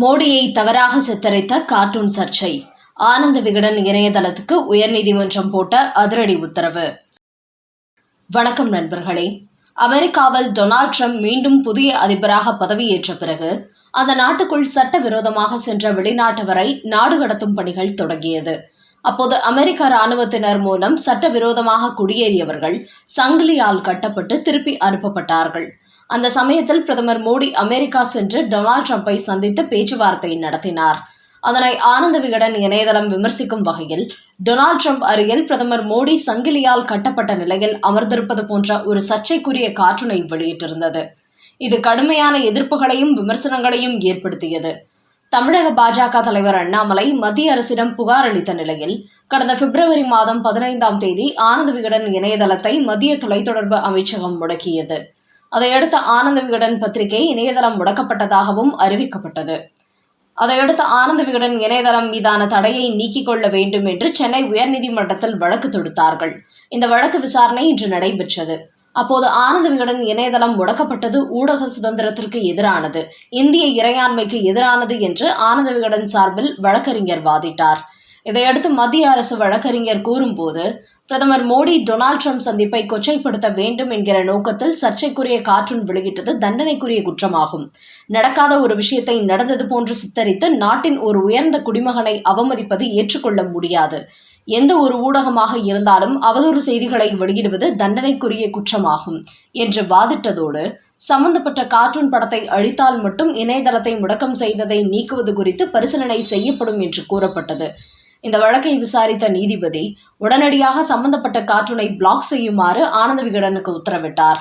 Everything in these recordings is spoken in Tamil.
மோடியை தவறாக சித்தரித்த கார்ட்டூன் சர்ச்சை. ஆனந்த விகடன் இணையதளத்துக்கு உயர்நீதிமன்றம் போட்ட அதிரடி உத்தரவு. வணக்கம் நண்பர்களே. அமெரிக்காவில் டொனால்ட் ட்ரம்ப் மீண்டும் புதிய அதிபராக பதவியேற்ற பிறகு அந்த நாட்டுக்குள் சட்டவிரோதமாக சென்ற வெளிநாட்டவரை நாடு கடத்தும் பணிகள் தொடங்கியது. அப்போது அமெரிக்க இராணுவத்தினர் மூலம் சட்டவிரோதமாக குடியேறியவர்கள் சங்கிலியால் கட்டப்பட்டு திருப்பி அனுப்பப்பட்டார்கள். அந்த சமயத்தில் பிரதமர் மோடி அமெரிக்கா சென்று டொனால்ட் ட்ரம்பை சந்தித்து பேச்சுவார்த்தை நடத்தினார். அதனை ஆனந்த விகடன் இணையதளம் விமர்சிக்கும் வகையில் டொனால்ட் ட்ரம்ப் அருகில் பிரதமர் மோடி சங்கிலியால் கட்டப்பட்ட நிலையில் அமர்ந்திருப்பது போன்ற ஒரு சர்ச்சைக்குரிய காற்றுனை வெளியிட்டிருந்தது. இது கடுமையான எதிர்ப்புகளையும் விமர்சனங்களையும் ஏற்படுத்தியது. தமிழக பாஜக தலைவர் அண்ணாமலை மத்திய அரசிடம் புகார் அளித்த நிலையில் கடந்த பிப்ரவரி மாதம் பதினைந்தாம் தேதி ஆனந்த விகடன் இணையதளத்தை மத்திய தொலைத்தொடர்பு அமைச்சகம் முடக்கியது. அதையடுத்து ஆனந்த விகடன் பத்திரிகை இணையதளம் முடக்கப்பட்டதாகவும் அறிவிக்கப்பட்டது. அதையடுத்து ஆனந்த விகடன் இணையதளம் மீதான தடையை நீக்கிக் கொள்ள வேண்டும் என்று சென்னை உயர்நீதிமன்றத்தில் வழக்கு தொடுத்தார்கள். இந்த வழக்கு விசாரணை இன்று நடைபெற்றது. அப்போது ஆனந்த விகடன் இணையதளம் முடக்கப்பட்டது ஊடக சுதந்திரத்திற்கு எதிரானது. இந்திய இறையாண்மைக்கு எதிரானது என்று ஆனந்த விகடன் சார்பில் வழக்கறிஞர் வாதிட்டார். இதையடுத்து மத்திய அரசு வழக்கறிஞர் கூறும்போது பிரதமர் மோடி டொனால்ட் ட்ரம்ப் சந்திப்பை கொச்சைப்படுத்த வேண்டும் என்கிற நோக்கத்தில் சர்ச்சைக்குரிய கார்ட்டூன் வெளியிட்டது தண்டனைக்குரிய குற்றமாகும். நடக்காத ஒரு விஷயத்தை நடந்தது போன்று சித்தரித்து நாட்டின் ஒரு உயர்ந்த குடிமகனை அவமதிப்பது ஏற்றுக்கொள்ள முடியாது. எந்த ஒரு ஊடகமாக இருந்தாலும் அவதூறு செய்திகளை வெளியிடுவது தண்டனைக்குரிய குற்றமாகும் என்று வாதிட்டதோடு சம்பந்தப்பட்ட கார்ட்டூன் படத்தை அழித்தால் மட்டும் இணையதளத்தை முடக்கம் செய்ததை நீக்குவது குறித்து பரிசீலனை செய்யப்படும் என்று கூறப்பட்டது. இந்த வழக்கை விசாரித்த நீதிபதி உடனடியாக சம்பந்தப்பட்ட கார்ட்டூனை பிளாக் செய்யுமாறு ஆனந்த விகடனுக்கு உத்தரவிட்டார்.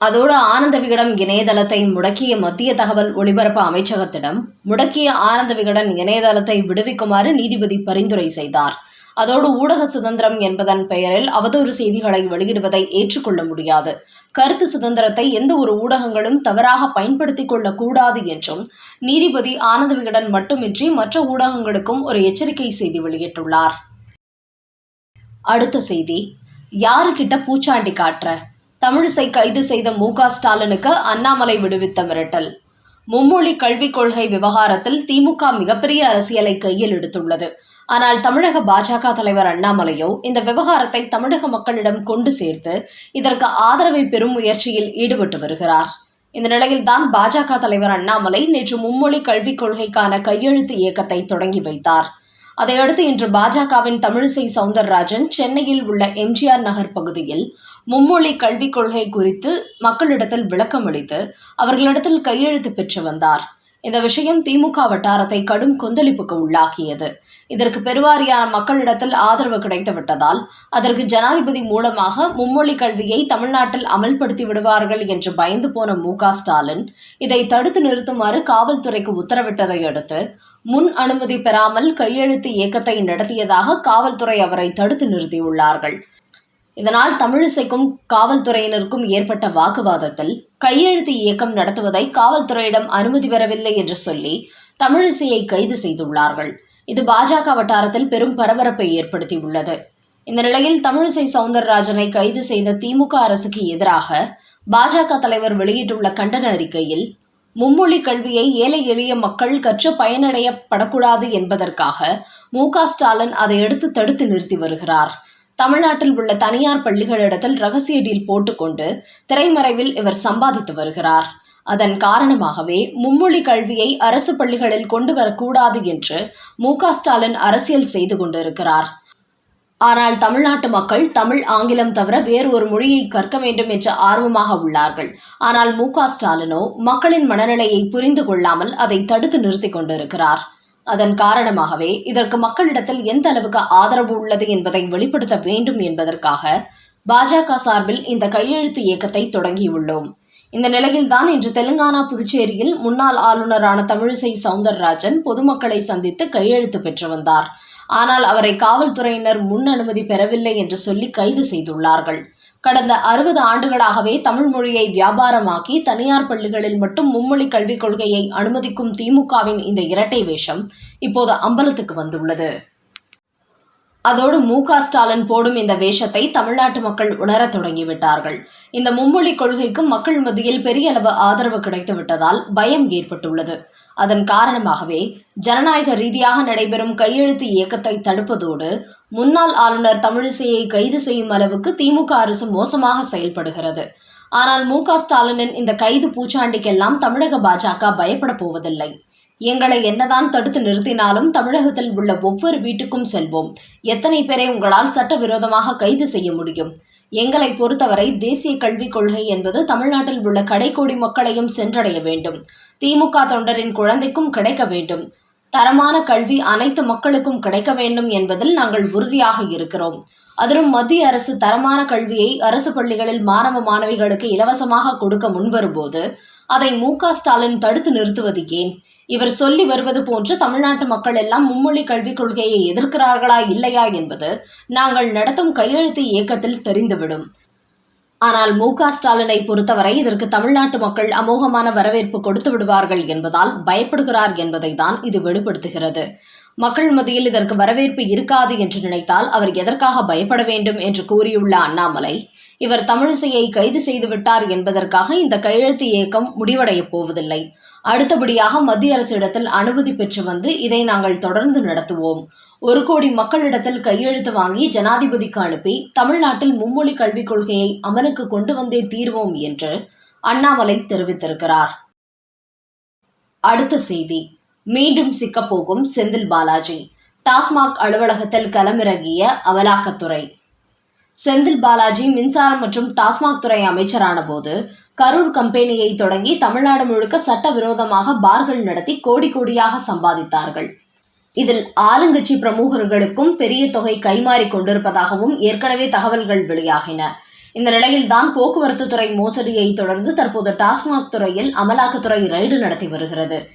அதோடு ஆனந்த விகடன் இணையதளத்தை முடக்கிய மத்திய தகவல் ஒலிபரப்பு அமைச்சகத்திடம் முடக்கிய ஆனந்த விகடன் இணையதளத்தை விடுவிக்குமாறு நீதிபதி பரிந்துரை செய்தார். அதோடு ஊடக சுதந்திரம் என்பதன் பெயரில் அவதூறு செய்திகளை வெளியிடுவதை ஏற்றுக்கொள்ள முடியாது. கருத்து சுதந்திரத்தை எந்த ஒரு ஊடகங்களும் தவறாக பயன்படுத்திக் கொள்ளக்கூடாது என்றும் நீதிபதி ஆனந்த விகடன் மட்டுமின்றி மற்ற ஊடகங்களுக்கும் ஒரு எச்சரிக்கை செய்தி வெளியிட்டுள்ளார். அடுத்த செய்தி. யாருக்கிட்ட பூச்சாண்டி காட்டுற தமிழிசை கைது செய்த மு க ஸ்டாலினுக்கு அண்ணாமலை விடுவித்த மிரட்டல். மும்மொழி கல்விக் கொள்கை விவகாரத்தில் திமுக மிகப்பெரிய அரசியலை கையில் எடுத்துள்ளது. ஆனால் தமிழக பாஜக தலைவர் அண்ணாமலையோ இந்த விவகாரத்தை தமிழக மக்களிடம் கொண்டு சேர்த்து இதற்கு ஆதரவை பெறும் முயற்சியில் ஈடுபட்டு வருகிறார். இந்த நிலையில்தான் பாஜக தலைவர் அண்ணாமலை நேற்று மும்மொழி கல்விக் கொள்கைக்கான கையெழுத்து இயக்கத்தை தொடங்கி வைத்தார். அதையடுத்து இன்று பாஜகவின் தமிழிசை சவுந்தரராஜன் சென்னையில் உள்ள எம்ஜிஆர் நகர் பகுதியில் மும்மொழி கல்விக் கொள்கை குறித்து மக்களிடத்தில் விளக்கம் அளித்து அவர்களிடத்தில் கையெழுத்து பெற்று வந்தார். இந்த விஷயம் திமுக வட்டாரத்தை கடும் கொந்தளிப்புக்கு உள்ளாக்கியது. இதற்கு பெருவாரியான மக்களிடத்தில் ஆதரவு கிடைத்துவிட்டதால் அதற்கு ஜனாதிபதி மூலமாக மும்மொழி கல்வியை தமிழ்நாட்டில் அமல்படுத்தி விடுவார்கள் என்று பயந்து போன மு. ஸ்டாலின் இதை தடுத்து நிறுத்துமாறு காவல்துறைக்கு உத்தரவிட்டதை அடுத்து முன் அனுமதி பெறாமல் கையெழுத்து இயக்கத்தை நடத்தியதாக காவல்துறை அவரை தடுத்து நிறுத்தியுள்ளார்கள். இதனால் தமிழிசைக்கும் காவல்துறையினருக்கும் ஏற்பட்ட வாக்குவாதத்தில் கையெழுத்து இயக்கம் நடத்துவதை காவல்துறையிடம் அனுமதி பெறவில்லை என்று சொல்லி தமிழிசையை கைது செய்துள்ளார்கள். இது பாஜக வட்டாரத்தில் பெரும் பரபரப்பை ஏற்படுத்தியுள்ளது. இந்த நிலையில் தமிழிசை சவுந்தரராஜனை கைது செய்த திமுக அரசுக்கு எதிராக பாஜக தலைவர் வெளியிட்டுள்ள கண்டன அறிக்கையில் மும்மொழி கல்வியை ஏழை எளிய மக்கள் கற்று பயனடையப்படக்கூடாது என்பதற்காக மு ஸ்டாலின் அதை எடுத்து தடுத்து நிறுத்தி வருகிறார். தமிழ்நாட்டில் உள்ள தனியார் பள்ளிகளிடத்தில் ரகசிய டீல் போட்டுக்கொண்டு திரைமறைவில் இவர் சம்பாதித்து வருகிறார். அதன் காரணமாகவே மும்மொழி கல்வியை அரசு பள்ளிகளில் கொண்டு வரக்கூடாது என்று மு ஸ்டாலின் அரசியல் செய்து கொண்டிருக்கிறார். ஆனால் தமிழ்நாட்டு மக்கள் தமிழ் ஆங்கிலம் தவிர வேறு ஒரு மொழியை கற்க வேண்டும் என்ற ஆர்வமாக உள்ளார்கள். ஆனால் மு ஸ்டாலினோ மக்களின் மனநிலையை புரிந்து கொள்ளாமல் அதை தடுத்து நிறுத்திக் கொண்டிருக்கிறார். அதன் காரணமாகவே இதற்கு மக்களிடத்தில் எந்த அளவுக்கு ஆதரவு உள்ளது என்பதை வெளிப்படுத்த வேண்டும் என்பதற்காக பாஜக சார்பில் இந்த கையெழுத்து இயக்கத்தை தொடங்கியுள்ளோம். இந்த நிலையில்தான் இன்று தெலுங்கானா புதுச்சேரியில் முன்னாள் ஆளுநரான தமிழிசை சவுந்தரராஜன் பொதுமக்களை சந்தித்து கையெழுத்து பெற்று வந்தார். ஆனால் அவரை காவல்துறையினர் முன் அனுமதி பெறவில்லை என்று சொல்லி கைது செய்துள்ளார்கள். கடந்த அறுபது ஆண்டுகளாகவே தமிழ் மொழியை வியாபாரமாக்கி தனியார் பள்ளிகளில் மட்டும் மும்மொழி கல்விக் கொள்கையை அனுமதிக்கும் திமுகவின் இந்த இரட்டை வேஷம் இப்போது அம்பலத்துக்கு வந்துள்ளது. அதோடு மு ஸ்டாலின் போடும் இந்த வேஷத்தை தமிழ்நாட்டு மக்கள் உணரத் தொடங்கிவிட்டார்கள். இந்த மும்மொழி கொள்கைக்கு மக்கள் மத்தியில் பெரிய அளவு ஆதரவு கிடைத்துவிட்டதால் பயம் ஏற்பட்டுள்ளது. அதன் காரணமாகவே ஜனநாயக ரீதியாக நடைபெறும் கையெழுத்து இயக்கத்தை தடுப்பதோடு முன்னாள் ஆளுநர் தமிழிசையை கைது செய்யும் அளவுக்கு திமுக அரசு மோசமாக செயல்படுகிறது. ஆனால் மு ஸ்டாலினின் இந்த கைது பூச்சாண்டிக்கெல்லாம் தமிழக பாஜக பயப்பட போவதில்லை. எங்களை என்னதான் தடுத்து நிறுத்தினாலும் தமிழகத்தில் உள்ள ஒவ்வொரு வீட்டுக்கும் செல்வோம். எத்தனை பேரை உங்களால் சட்டவிரோதமாக கைது செய்ய முடியும்? எங்களை பொறுத்தவரை தேசிய கல்விக் கொள்கை என்பது தமிழ்நாட்டில் உள்ள கடைக்கோடி மக்களையும் சென்றடைய வேண்டும். திமுக தொண்டரின் குழந்தைக்கும் கிடைக்க வேண்டும். தரமான கல்வி அனைத்து மக்களுக்கும் கிடைக்க வேண்டும் என்பதில் நாங்கள் உறுதியாக இருக்கிறோம். அதிலும் மத்திய அரசு தரமான கல்வியை அரசு பள்ளிகளில் மாணவ மாணவிகளுக்கு இலவசமாக கொடுக்க முன்வரும்போது அதை மு க ஸ்டாலின் தடுத்து நிறுத்துவது ஏன்? இவர் சொல்லி வருவது போன்று தமிழ்நாட்டு மக்கள் எல்லாம் மும்மொழி கல்விக் கொள்கையை எதிர்க்கிறார்களா இல்லையா என்பது நாங்கள் நடத்தும் கையெழுத்து இயக்கத்தில் தெரிந்துவிடும். ஆனால் மு க ஸ்டாலினை பொறுத்தவரை இதற்கு தமிழ்நாட்டு மக்கள் அமோகமான வரவேற்பு கொடுத்து விடுவார்கள் என்பதால் பயப்படுகிறார் என்பதை தான் இது வெளிப்படுத்துகிறது. மக்கள் மத்தியில் இதற்கு வரவேற்பு இருக்காது என்று நினைத்தால் அவர் எதற்காக பயப்பட வேண்டும் என்று கூறியுள்ள அண்ணாமலை இவர் தமிழிசையை கைது செய்துவிட்டார் என்பதற்காக இந்த கையெழுத்து இயக்கம் முடிவடையப் போவதில்லை. அடுத்தபடியாக மத்திய அரசிடத்தில் அனுமதி பெற்று வந்து இதை நாங்கள் தொடர்ந்து நடத்துவோம். ஒரு கோடி மக்களிடத்தில் கையெழுத்து வாங்கி ஜனாதிபதிக்கு அனுப்பி தமிழ்நாட்டில் மும்மொழி கல்விக் கொள்கையை அமலுக்கு கொண்டு வந்தே தீர்வோம் என்று அண்ணாமலை தெரிவித்திருக்கிறார். அடுத்த செய்தி. மீண்டும் சிக்கப்போகும் செந்தில் பாலாஜி. டாஸ்மாக் அலுவலகத்தில் களமிறங்கிய அமலாக்கத்துறை. செந்தில் பாலாஜி மின்சாரம் மற்றும் டாஸ்மாக் துறை அமைச்சரான போது கரூர் கம்பெனியை தொடங்கி தமிழ்நாடு முழுக்க சட்டவிரோதமாக பார்கள் நடத்தி கோடி கோடியாக சம்பாதித்தார்கள். இதில் ஆளுங்கட்சி பிரமுகர்களுக்கும் பெரிய தொகை கைமாறி கொண்டிருப்பதாகவும் ஏற்கனவே தகவல்கள் வெளியாகின. இந்த நிலையில்தான் போக்குவரத்து துறை மோசடியை தொடர்ந்து தற்போது டாஸ்மாக் துறையில் அமலாக்கத்துறை ரைடு நடத்தி வருகிறது.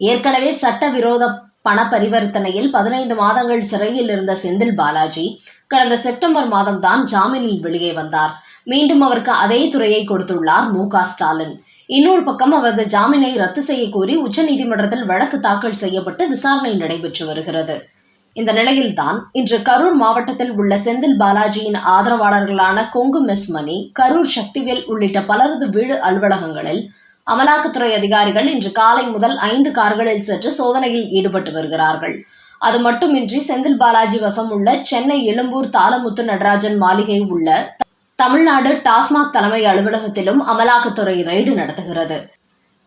ஏற்கனவே சட்டவிரோத பண பரிவர்த்தனையில் பதினைந்து மாதங்கள் சிறையில் இருந்த செந்தில் பாலாஜி கடந்த செப்டம்பர் மாதம் தான் ஜாமீனில் வெளியே வந்தார். மீண்டும் அவருக்கு அதே துறையை கொடுத்துள்ளார் மு ஸ்டாலின். இன்னொரு பக்கம் அவரது ஜாமீனை ரத்து செய்ய கோரி உச்சநீதிமன்றத்தில் வழக்கு தாக்கல் செய்யப்பட்டு விசாரணை நடைபெற்று வருகிறது. இந்த நிலையில்தான் இன்று கரூர் மாவட்டத்தில் உள்ள செந்தில் பாலாஜியின் ஆதரவாளர்களான கொங்கு மெஸ் மணி கரூர் சக்திவேல் உள்ளிட்ட பலரது வீடு அலுவலகங்களில் அமலாக்கத்துறை அதிகாரிகள் இன்று காலை முதல் ஐந்து கார்களில் சென்று சோதனையில் ஈடுபட்டு வருகிறார்கள். அது மட்டுமின்றி செந்தில் பாலாஜி வசம் உள்ள சென்னை எழும்பூர் தாளமுத்து நடராஜன் மாளிகை உள்ள தமிழ்நாடு டாஸ்மாக் தலைமை அலுவலகத்திலும் அமலாக்கத்துறை ரெய்டு நடத்துகிறது.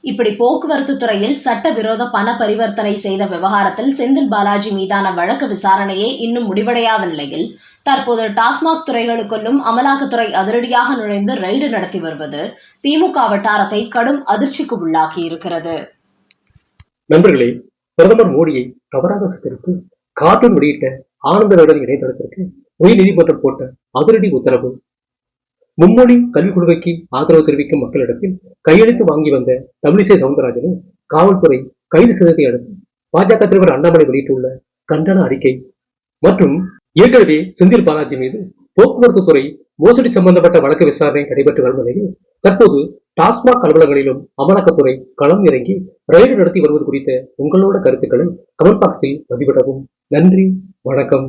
இப்படி போக்குவரத்து துறையில் சட்டவிரோத பண பரிவர்த்தனை செய்த விவகாரத்தில் செந்தில் பாலாஜி மீதான வழக்கு விசாரணையே இன்னும் முடிவடையாத நிலையில் தற்போது டாஸ்மாக் துறைகளுக்குள்ளும் அமலாக்கத்துறை அதிரடியாக நுழைந்து ரெய்டு நடத்தி வருவது திமுக வட்டாரத்தை கடும் அதிர்ச்சிக்கு உள்ளாக்கி இருக்கிறது நண்பர்களே பிரதமர் மோடியை தவறாக சித்தரித்து கார்ட்டூன் வெளியிட்ட ஆனந்த விகடன் இணையதளத்திற்கு உயர் நீதிமன்றம் போட்ட அதிரடி உத்தரவு மும்மொழி கல்விக் கொள்கைக்கு ஆதரவு தெரிவிக்கும் மக்களிடத்தில் கையெழுத்து வாங்கி வந்த தமிழிசை சவுந்தரராஜனை காவல்துறை கைது செய்ததை அடுத்து பாஜக தலைவர் அண்ணாமலை வெளியிட்டுள்ள கண்டன அறிக்கை மற்றும் ஏற்கனவே செந்தில் பாலாஜி மீது போக்குவரத்து துறை மோசடி சம்பந்தப்பட்ட வழக்கு விசாரணை நடைபெற்று வரும் நிலையில் தற்போது டாஸ்மாக் அலுவலகங்களிலும் அமலாக்கத்துறை களம் இறங்கி ரயில் நடத்தி வருவது குறித்த உங்களோட கருத்துக்களை கமெண்ட் பாக்ஸில் பதிவிடவும். நன்றி வணக்கம்.